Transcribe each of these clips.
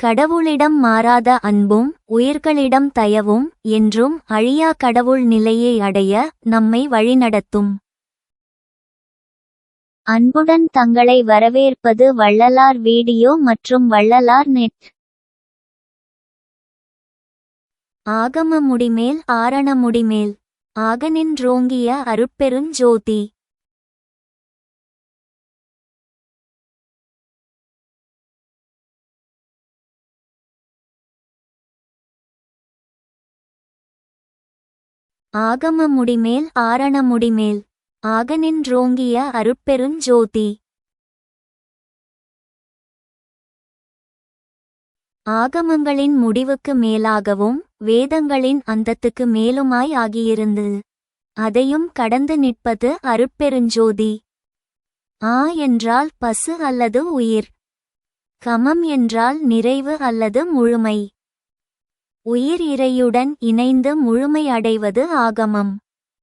கடவுளிடம் மாறாத அன்பும் உயிர்களிடம் தயவும் என்றும் அழியா கடவுள் நிலையை அடைய நம்மை வழிநடத்தும். அன்புடன் தங்களை வரவேற்பது வள்ளலார் வீடியோ மற்றும் வள்ளலார் நெட் ஆகம முடிமேல் ஆரண முடிமேல். ஆகனின்றோங்கிய அருட்பெருஞ்சோதி ஆகம முடிமேல் ஆரண முடிமேல். ஆகனின்றோங்கிய அருட்பெருஞ் ஜோதி. ஆகமங்களின் முடிவுக்கு மேலாகவும் வேதங்களின் அந்தத்துக்கு மேலுமாய் ஆகியிருந்து அதையும் கடந்து நிற்பது அருட்பெருஞ்சோதி ஆ என்றால் பசு அல்லது உயிர். கமம் என்றால் நிறைவு அல்லது முழுமை. உயிர் இறையுடன் இணைந்து முழுமையடைவது ஆகமம்.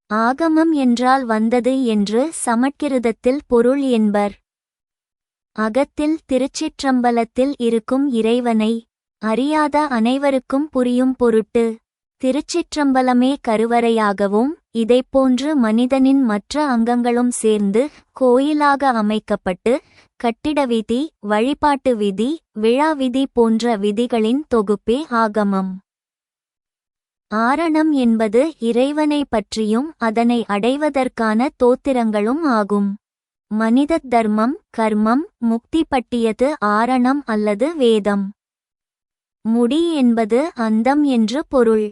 ஆகமம் என்றால் வந்தது என்று சமட்கிருதத்தில் பொருள் என்பர். அகத்தில் திருச்சிற்றம்பலத்தில் இருக்கும் இறைவனை அறியாத அனைவருக்கும் புரியும் பொருட்டு திருச்சிற்றம்பலமே கருவறையாகவும் இதைப்போன்று மனிதனின் மற்ற அங்கங்களும் சேர்ந்து கோயிலாக அமைக்கப்பட்டு கட்டிட விதி வழிபாட்டு விதி விழா விதி போன்ற விதிகளின் தொகுப்பே ஆகமம். ஆரணம் என்பது இறைவனை பற்றியும் அதனை அடைவதற்கான தோத்திரங்களும் ஆகும். மனித தர்மம் கர்மம் முக்தி பட்டியது ஆரணம் அல்லது வேதம். முடி என்பது அந்தம் என்று பொருள்.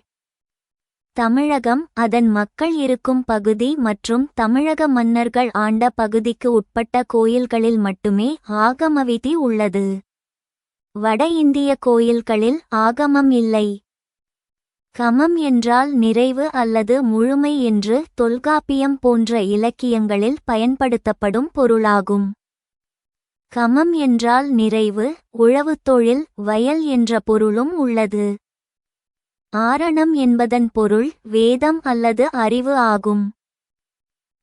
தமிழகம் அதன் மக்கள் இருக்கும் பகுதி மற்றும் தமிழக மன்னர்கள் ஆண்ட பகுதிக்கு உட்பட்ட கோயில்களில் மட்டுமே ஆகம விதி உள்ளது. வட இந்திய கோயில்களில் ஆகமம் இல்லை. கமம் என்றால் நிறைவு அல்லது முழுமை என்று தொல்காப்பியம் போன்ற இலக்கியங்களில் பயன்படுத்தப்படும் பொருளாகும். கமம் என்றால் நிறைவு உழவுத் தொழில் வயல் என்ற பொருளும் உள்ளது. ஆரணம் என்பதன் பொருள் வேதம் அல்லது அறிவு ஆகும்.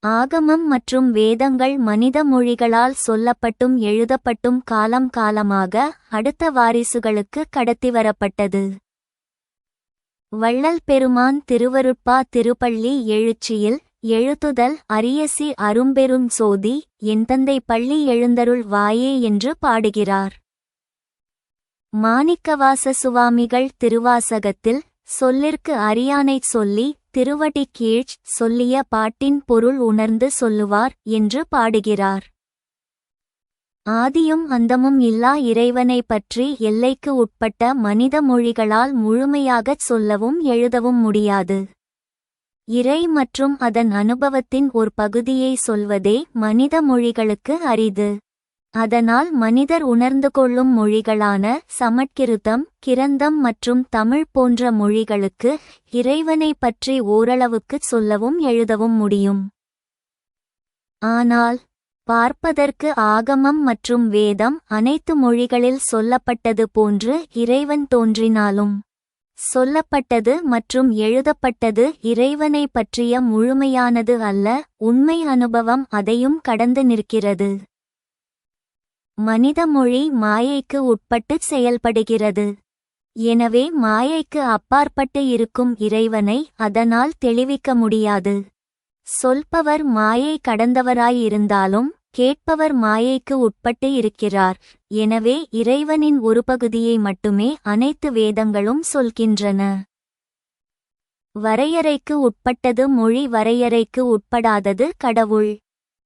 ஆகமம் மற்றும் வேதங்கள் மனித மொழிகளால் சொல்லப்பட்டும் எழுதப்பட்டும் காலம் காலமாக அடுத்த வாரிசுகளுக்கு கடத்தி வரப்பட்டது. வள்ளல் பெருமான் திருவருட்பா திருப்பள்ளி எழுச்சியில் எழுத்துதல் அரியசி அரும்பெரும் சோதி என் தந்தை பள்ளி எழுந்தருள் வாயே என்று பாடுகிறார். மாணிக்கவாச சுவாமிகள் திருவாசகத்தில் சொல்லிற்கு அரியானைச் சொல்லி திருவடி கீழ்ச் சொல்லிய பாட்டின் பொருள் உணர்ந்து சொல்லுவார் என்று பாடுகிறார். ஆதியும் அந்தமும் இல்லா இறைவனை பற்றி எல்லைக்கு உட்பட்ட மனித மொழிகளால் முழுமையாகச் சொல்லவும் எழுதவும் முடியாது. இறை மற்றும் அதன் அனுபவத்தின் ஒரு பகுதியை சொல்வதே மனித மொழிகளுக்கு அரிது. அதனால் மனிதர் உணர்ந்து கொள்ளும் மொழிகளான சமட்கிருதம் கிரந்தம் மற்றும் தமிழ் போன்ற மொழிகளுக்கு இறைவனை பற்றி ஓரளவுக்குச் சொல்லவும் எழுதவும் முடியும். ஆனால் பார்ப்பதற்கு ஆகமம் மற்றும் வேதம் அனைத்து மொழிகளில் சொல்லப்பட்டது போன்று இறைவன் தோன்றினாலும் சொல்லப்பட்டது மற்றும் எழுதப்பட்டது இறைவனை பற்றிய முழுமையானது அல்ல உண்மை அனுபவம் அதையும் கடந்து நிற்கிறது. மனித மொழி மாயைக்கு உட்பட்டு செயல்படுகிறது. எனவே மாயைக்கு அப்பாற்பட்டு இருக்கும் இறைவனை அதனால் தெளிவிக்க முடியாது. சொல்பவர் மாயை கடந்தவராயிருந்தாலும் கேட்பவர் மாயைக்கு உட்பட்டு இருக்கிறார். எனவே இறைவனின் ஒரு பகுதியை மட்டுமே அனைத்து வேதங்களும் சொல்கின்றன. வரையறைக்கு உட்பட்டது மொழி வரையறைக்கு உட்படாதது கடவுள்.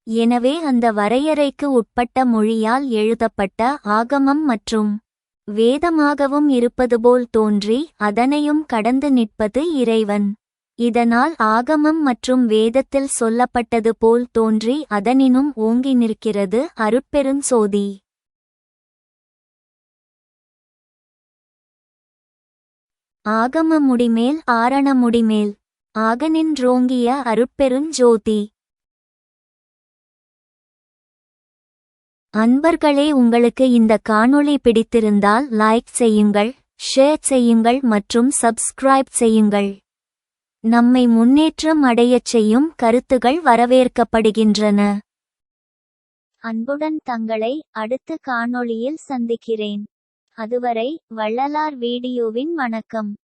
எனவே அந்த வரையறைக்கு உட்பட்ட மொழியால் எழுதப்பட்ட ஆகமம் மற்றும் வேதமாகவும் இருப்பதுபோல் தோன்றி அதனையும் கடந்து நிற்பது இறைவன். இதனால் ஆகமம் மற்றும் வேதத்தில் சொல்லப்பட்டது போல் தோன்றி அதனினும் ஓங்கி நிற்கிறது அருட்பெருஞ்சோதி ஆகம முடிமேல் ஆரண முடிமேல் ஆகனின்றோங்கிய அருட்பெருஞ்சோதி அன்பர்களே உங்களுக்கு இந்த காணொளி பிடித்திருந்தால் லைக் செய்யுங்கள் ஷேர் செய்யுங்கள் மற்றும் சப்ஸ்கிரைப் செய்யுங்கள். நம்மை முன்னேற்றம் அடையச் செய்யும் கருத்துகள் வரவேற்கப்படுகின்றன. அன்புடன் தங்களை அடுத்த காணொளியில் சந்திக்கிறேன். அதுவரை வள்ளலார் வீடியோவின் வணக்கம்.